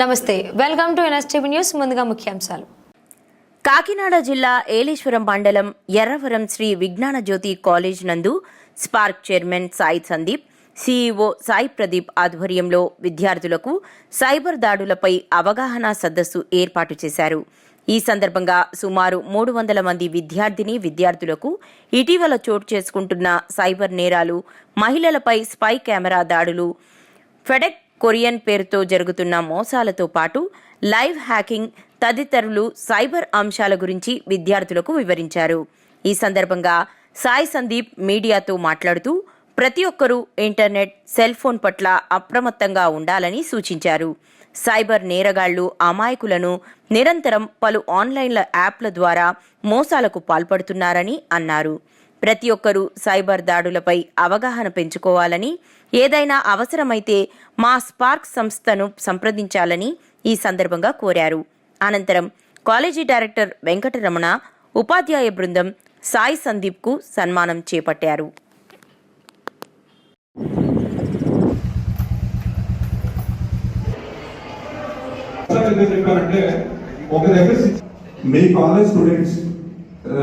నమస్తే welcome to NSTV news ముందుగా ముఖ్యాంశాలు. కాకినాడ జిల్లా ఏలేశ్వరం మండలం ఎర్రవరం శ్రీ విజ్ఞాన జ్యోతి కాలేజ్ నందు Spark chairman Sai Sandeep CEO Sai Pradeep ఆధ్వర్యంలో విద్యార్థులకు సైబర్ దాడులపై అవగాహన సదస్సు ఏర్పాటు చేశారు. ఈ సందర్భంగా సుమారు మూడు వందల మంది విద్యార్థిని విద్యార్థులకు ఇటీవల చోటు చేసుకుంటున్న సైబర్ నేరాలు మహిళలపై స్పై కెమెరా దాడులు ఫెడెక్ కొరియన్ పేరుతో జరుగుతున్న మోసాలతో పాటు లైవ్ హ్యాకింగ్ తదితరులు సైబర్ అంశాల గురించి విద్యార్థులకు వివరించారు. ఈ సందర్భంగా సాయి సందీప్ మీడియాతో మాట్లాడుతూ ప్రతి ఒక్కరూ ఇంటర్నెట్ సెల్ ఫోన్ పట్ల అప్రమత్తంగా ఉండాలని సూచించారు. సైబర్ నేరగాళ్ళు అమాయకులను నిరంతరం పలు ఆన్లైన్ల యాప్ల ద్వారా మోసాలకు పాల్పడుతున్నారని అన్నారు. ప్రతి ఒక్కరూ సైబర్ దాడులపై అవగాహన పెంచుకోవాలని ఏదైనా అవసరమైతే మా స్పార్క్ సంస్థను సంప్రదించాలని ఈ సందర్భంగా కోరారు. అనంతరం కాలేజీ డైరెక్టర్ వెంకటరమణ ఉపాధ్యాయ బృందం సాయి సందీప్కు సన్మానం చేపట్టారు. మీ కాలేజ్ స్టూడెంట్స్ ఆ,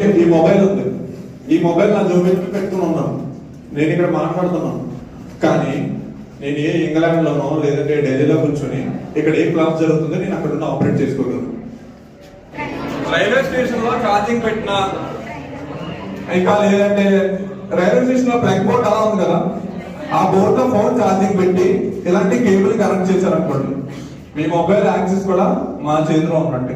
ఇక్కడ ఈ మొబైల్ ఉంది. ఈ మొబైల్ నా జోబి పెట్టుకుని ఉన్నాను. నేను ఇక్కడ మాట్లాడుతున్నాను. కానీ నేను ఏ ఇంగ్లాండ్లోనో లేదంటే ఢిల్లీలో కూర్చొని ఇక్కడ ఏ క్లాస్ జరుగుతుందో నేను అక్కడ ఉన్న ఆపరేట్ చేసుకోగలను. రైల్వే స్టేషన్లో ఛార్జింగ్ పెట్టిన ఇంకా లేదంటే రైల్వే స్టేషన్లో ప్లగ్ బోర్డ్ అలా ఉంది కదా ఆ బోర్డ్లో ఫోన్ ఛార్జింగ్ పెట్టి ఇలాంటి కేబుల్ కనెక్ట్ చేశారు అనుకోండి మీ మొబైల్ యాక్సెస్ కూడా మా చేతిలో ఉన్నట్టు.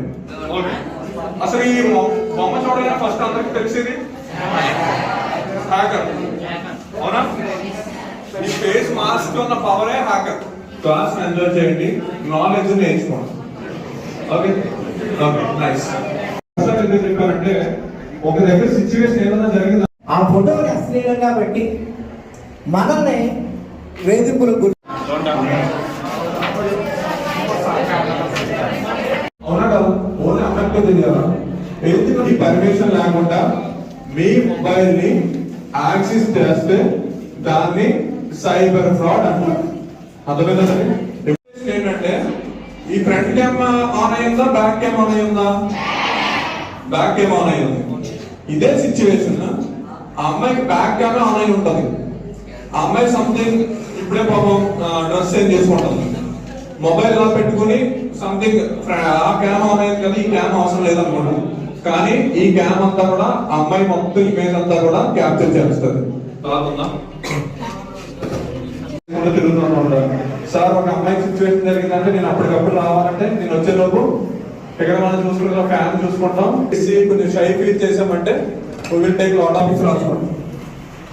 అసలు ఈ మొ- బొమ్మ చూడగానే ఫస్ట్ అందరికి తెలిసేది? హ్యాకర్. అవునా? ఈ ఫేస్ మాస్క్ ఉన్న పవరే హ్యాకర్. క్లాస్ ఎంజాయ్ చేయండి. నాలెడ్జ్ నేర్చుకోండి. ఓకే ఓకే నైస్ చెప్పారంటే ఒక దగ్గర సిచ్యువేషన్ ఏదైనా జరిగిందా? ఆ ఫోటోని అశ్లీలంగా పెట్టి మనల్ని వేధింపులకు గురి అవునా కదా ఓన్లీ అన్నట్టు తెలియాలా? ఎందుకు నీ పర్మిషన్ లేకుండా మీ మొబైల్ని యాక్సెస్ చేస్తే దాన్ని సైబర్ ఫ్రాడ్ అంటారు. అర్థమైందండి ఏంటంటే ఈ ఫ్రంట్ క్యామ్ ఆన్ అయిందా బ్యాక్ క్యామ్ ఆన్ అయిందా బ్యాక్ క్యామ్ ఆన్ అయింది ఇదే సిచ్యువేషన్ ఆ అమ్మాయికి బ్యాక్ క్యామ్ ఆన్ అయి ఉంటది. ఆ అమ్మాయి సంథింగ్ ఇప్పుడే పాపం డ్రెస్ ఏం చేసుకుంటుంది. మొబైల్ లా పెట్టుకుని సంథింగ్ ఆ క్యామ్ ఆన్ అయింది కదా ఈ క్యామ్ అవసరం లేదనుకోండి. కానీ ఈ క్యామ్ అంతా కూడా ఆ అమ్మాయి మొత్తం ఇమేజ్ అంతా కూడా క్యాప్చర్ చేస్తుంది. తిరుగుతూనే ఉంటాను సార్ ఒక అమ్మాయి సిచ్యువేషన్ జరిగిందంటే నేను అప్పటికప్పుడు రావాలంటే నేను వచ్చేలోపు ఇక్కడ మనం చూసుకుంటాం ఫ్యాన్ చూసుకుంటాం. కొంచెం షై ఫీల్ చేసామంటే we will take lot of రాసుకోండి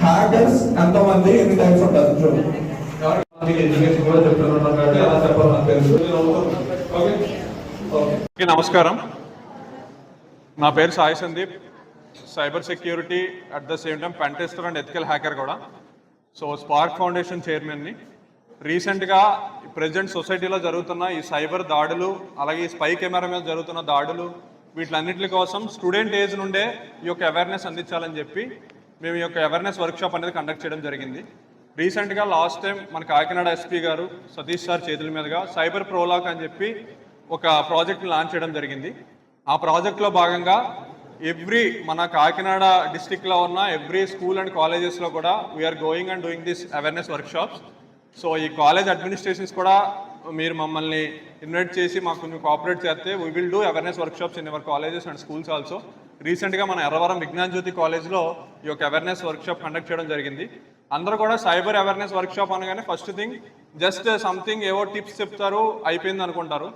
హ్యాకర్స్ ఎంతమంది ఎన్ని టైప్స్ ఉంటారు? చూడండి ఎడ్యుకేషన్ కూడా చెప్తున్నాను కాబట్టి అలా చెప్పాలి నాకు తెలుసు. నమస్కారం. నా పేరు Sai Sandeep. Cyber security at the same time pentester and ethical hacker కూడా. సో స్పార్క్ ఫౌండేషన్ చైర్మన్ని. రీసెంట్గా ప్రజెంట్ సొసైటీలో జరుగుతున్న ఈ సైబర్ దాడులు అలాగే ఈ స్పై కెమెరా మీద జరుగుతున్న దాడులు వీటిలన్నింటి కోసం స్టూడెంట్ ఏజ్ నుండే ఈ యొక్క అవేర్నెస్ అందించాలని చెప్పి మేము ఈ యొక్క అవేర్నెస్ వర్క్షాప్ అనేది కండక్ట్ చేయడం జరిగింది. రీసెంట్గా లాస్ట్ టైం మన కాకినాడ ఎస్పీ గారు సతీష్ సార్ చేతుల మీదుగా సైబర్ ప్రోలాక్ అని చెప్పి ఒక ప్రాజెక్ట్ లాంచ్ చేయడం జరిగింది. ఆ ప్రాజెక్ట్లో భాగంగా ఎవ్రీ మన కాకినాడ డిస్టిక్లో ఉన్న ఎవ్రీ స్కూల్ అండ్ కాలేజెస్లో కూడా we are going and doing this awareness workshops so ఈ కాలేజ్ అడ్మినిస్ట్రేషన్స్ కూడా మీరు మమ్మల్ని ఇన్వైట్ చేసి మాకు కొంచెం కోఆపరేట్ చేస్తే we will do awareness workshops in our colleges and schools also రీసెంట్గా మన ఎర్రవరం విజ్ఞాన్ జ్యోతి కాలేజ్లో ఈ యొక్క అవేర్నెస్ వర్క్షాప్ కండక్ట్ చేయడం జరిగింది. అందరూ కూడా సైబర్ అవేర్నెస్ వర్క్షాప్ అనగానే ఫస్ట్ థింగ్ జస్ట్ సంథింగ్ ఏవో టిప్స్ చెప్తారు అయిపోయింది అనుకుంటారు.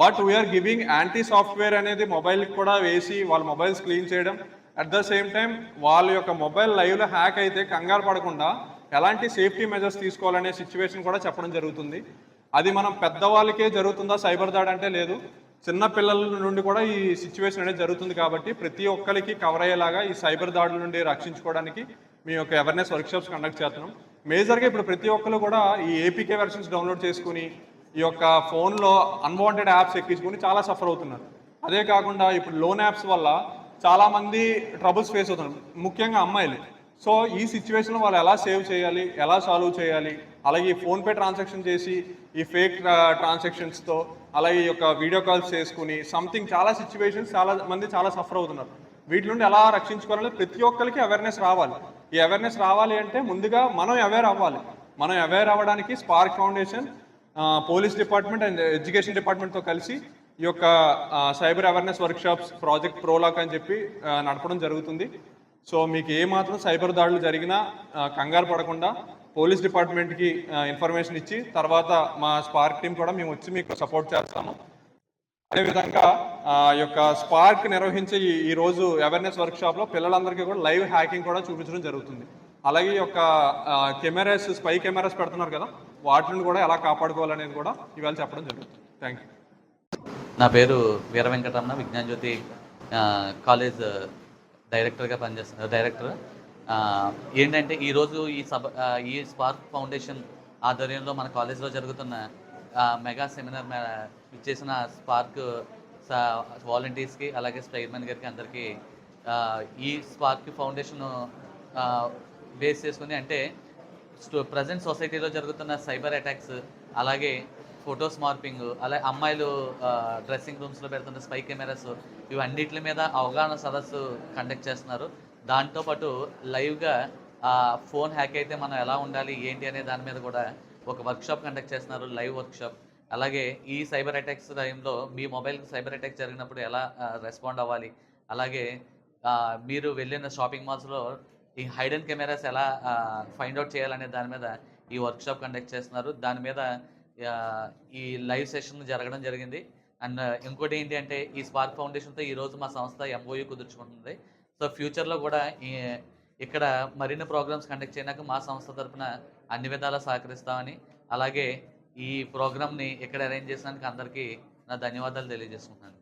But we are giving anti software అనేది మొబైల్కి కూడా వేసి వాళ్ళ మొబైల్స్ క్లీన్ చేయడం. అట్ ద సేమ్ టైం వాళ్ళ యొక్క మొబైల్ లైవ్లో హ్యాక్ అయితే కంగారు పడకుండా ఎలాంటి సేఫ్టీ మెజర్స్ తీసుకోవాలనే సిచ్యువేషన్ కూడా చెప్పడం జరుగుతుంది. అది మనం పెద్దవాళ్ళకే జరుగుతుందా సైబర్ దాడి అంటే లేదు. చిన్న పిల్లల నుండి కూడా ఈ సిచ్యువేషన్ అనేది జరుగుతుంది కాబట్టి ప్రతి ఒక్కరికి కవర్ అయ్యేలాగా ఈ సైబర్ దాడుల నుండి రక్షించుకోవడానికి మీ యొక్క అవేర్నెస్ వర్క్షాప్స్ కండక్ట్ చేస్తున్నాం. మేజర్గా ఇప్పుడు ప్రతి ఒక్కరు కూడా ఈ ఏపీకే వెర్షన్స్ డౌన్లోడ్ చేసుకుని ఈ యొక్క ఫోన్లో అన్వాంటెడ్ యాప్స్ ఎక్కించుకుని చాలా సఫర్ అవుతున్నారు. అదే కాకుండా ఇప్పుడు లోన్ యాప్స్ వల్ల చాలామంది ట్రబుల్స్ ఫేస్ అవుతున్నారు ముఖ్యంగా అమ్మాయిలు. సో ఈ సిచ్యువేషన్లో వాళ్ళు ఎలా సేవ్ చేయాలి ఎలా సాల్వ్ చేయాలి అలాగే ఈ ఫోన్పే ట్రాన్సాక్షన్ చేసి ఈ ఫేక్ ట్రాన్సాక్షన్స్తో అలాగే ఈ యొక్క వీడియో కాల్స్ చేసుకుని సంథింగ్ చాలా సిచ్యువేషన్స్ చాలా మంది చాలా సఫర్ అవుతున్నారు. వీటి నుండి ఎలా రక్షించుకోవాలని ప్రతి ఒక్కరికి అవేర్నెస్ రావాలి. ఈ అవేర్నెస్ రావాలి అంటే ముందుగా మనం అవేర్ అవ్వాలి. మనం అవేర్ అవ్వడానికి Spark Foundation police department and education డిపార్ట్మెంట్తో కలిసి ఈ యొక్క సైబర్ అవేర్నెస్ వర్క్షాప్స్ ప్రాజెక్ట్ ప్రోలాక్ అని చెప్పి నడపడం జరుగుతుంది. సో మీకు ఏ మాత్రం సైబర్ దాడులు జరిగినా కంగారు పడకుండా పోలీస్ డిపార్ట్మెంట్కి ఇన్ఫర్మేషన్ ఇచ్చి తర్వాత మా స్పార్క్ టీం కూడా మేము వచ్చి మీకు సపోర్ట్ చేస్తాము. అదేవిధంగా యొక్క స్పార్క్ నిర్వహించే ఈ రోజు అవేర్నెస్ వర్క్షాప్లో పిల్లలందరికీ కూడా లైవ్ హ్యాకింగ్ కూడా చూపించడం జరుగుతుంది. అలాగే ఈ యొక్క కెమెరాస్ స్పై కెమెరాస్ పెడుతున్నారు కదా వాటిని కూడా ఎలా కాపాడుకోవాలనేది కూడా ఇవాళ చెప్పడం జరుగుతుంది. థ్యాంక్ యూ నా పేరు వీర వెంకటరమణ విజ్ఞాన్ జ్యోతి కాలేజ్ డైరెక్టర్గా పనిచేస్తున్నారు డైరెక్టర్ ఏంటంటే ఈరోజు ఈ సభ ఈ స్పార్క్ ఫౌండేషన్ ఆధ్వర్యంలో మన కాలేజ్లో జరుగుతున్న మెగా సెమినార్ మే- ఇచ్చేసిన స్పార్క్ వాలంటీర్స్కి అలాగే స్పైర్మెన్ గారికి అందరికీ ఈ స్పార్క్ ఫౌండేషన్ బేస్ చేసుకుని అంటే ప్రజెంట్ సొసైటీలో జరుగుతున్న సైబర్ అటాక్స్ అలాగే ఫొటోస్ మార్పింగ్ అలాగే అమ్మాయిలు డ్రెస్సింగ్ రూమ్స్లో పెడుతున్న స్పై కెమెరాస్ ఇవన్నిటి మీద అవగాహన సదస్సు కండక్ట్ చేస్తున్నారు. దాంతోపాటు లైవ్గా ఫోన్ హ్యాక్ అయితే మనం ఎలా ఉండాలి ఏంటి అనే దాని మీద కూడా ఒక వర్క్షాప్ కండక్ట్ చేస్తున్నారు లైవ్ వర్క్షాప్ అలాగే ఈ సైబర్ అటాక్స్ టైంలో మీ మొబైల్కి సైబర్ అటాక్ జరిగినప్పుడు ఎలా రెస్పాండ్ అవ్వాలి? అలాగే మీరు వెళ్ళిన షాపింగ్ మాల్స్లో ఈ హైడెన్ కెమెరాస్ ఎలా ఫైండ్ అవుట్ చేయాలనే దాని మీద ఈ వర్క్షాప్ కండక్ట్ చేస్తున్నారు. దాని మీద ఈ లైవ్ సెషన్ జరగడం జరిగింది. అండ్ ఇంకోటి ఏంటి అంటే ఈ స్పార్క్ ఫౌండేషన్తో ఈరోజు మా సంస్థ ఎంఓయూ కుదుర్చుకుంటుంది. సో ఫ్యూచర్లో కూడా ఈ ఇక్కడ మరిన్ని ప్రోగ్రామ్స్ కండక్ట్ చేయడానికి మా సంస్థ తరఫున అన్ని విధాలా సహకరిస్తామని అలాగే ఈ ప్రోగ్రామ్ని ఇక్కడ అరేంజ్ చేసినందుకు అందరికీ నా ధన్యవాదాలు తెలియజేసుకుంటున్నాను.